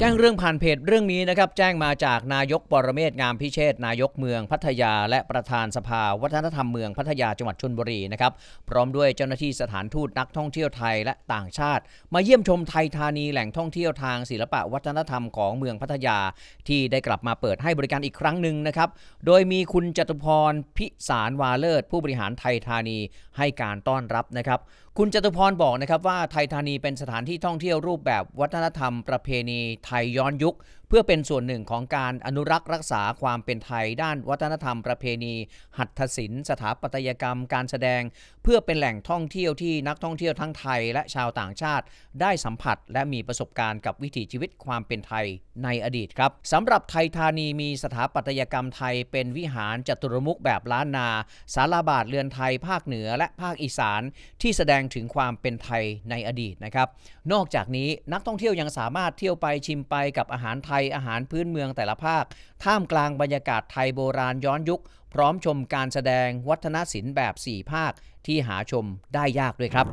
แจ้งเรื่องผ่านเพจเรื่องนี้นะครับแจ้งมาจากนายกปรเมศงามพิเชษนายกเมืองพัทยา และประธานสภาวัฒนธรรมเมืองพัทยาจังหวัดชลบุรีนะครับพร้อมด้วยเจ้าหน้าที่สถานทูตนักท่องเที่ยวไทยและต่างชาติ มาเยี่ยมชมไทยธานีแหล่งท่องเที่ยวทางศิลปะวัฒนธรรมของเมืองพัทยา ที่ได้กลับมาเปิดให้บริการอีกครั้งหนึ่งนะครับโดยมีคุณจตุพรพิสารวาเลิศผู้บริหารไทยธานีให้การต้อนรับนะครับคุณจตุพรบอกนะครับว่าไทยธานีเป็นสถานที่ท่องเที่ยวรูปแบบวัฒนธรรมประเพณีไทยย้อนยุค เพื่อเป็นส่วนหนึ่งของการอนุรักษ์รักษาความเป็นไทยด้านวัฒนธรรมประเพณี หัตถศิลป์สถาปัตยกรรมการแสดง เพื่อเป็นแหล่งท่องเที่ยวที่นักท่องเที่ยวทั้งไทยและชาวต่างชาติ ได้สัมผัสและมีประสบการณ์กับวิถีชีวิตความเป็นไทยในอดีตครับสำหรับไทยธานีมีสถาปัตยกรรมไทย เป็นวิหารจตุรมุขแบบล้านนาสาราบาทเรือนไทยภาคเหนือและภาคอีสาน ที่แสดงถึงความเป็นไทยในอดีตนะครับ นอกจากนี้นักท่องเที่ยวยังสามารถเที่ยวไปชิมไปกับอาหารไทยยอาหารพื้นเมืองแต่ละภาค ท่ามกลางบรรยากาศไทยโบราณย้อนยุค พร้อมชมการแสดงวัฒนศิลป์แบบ 4 ภาคที่หาชมได้ยากด้วยครับ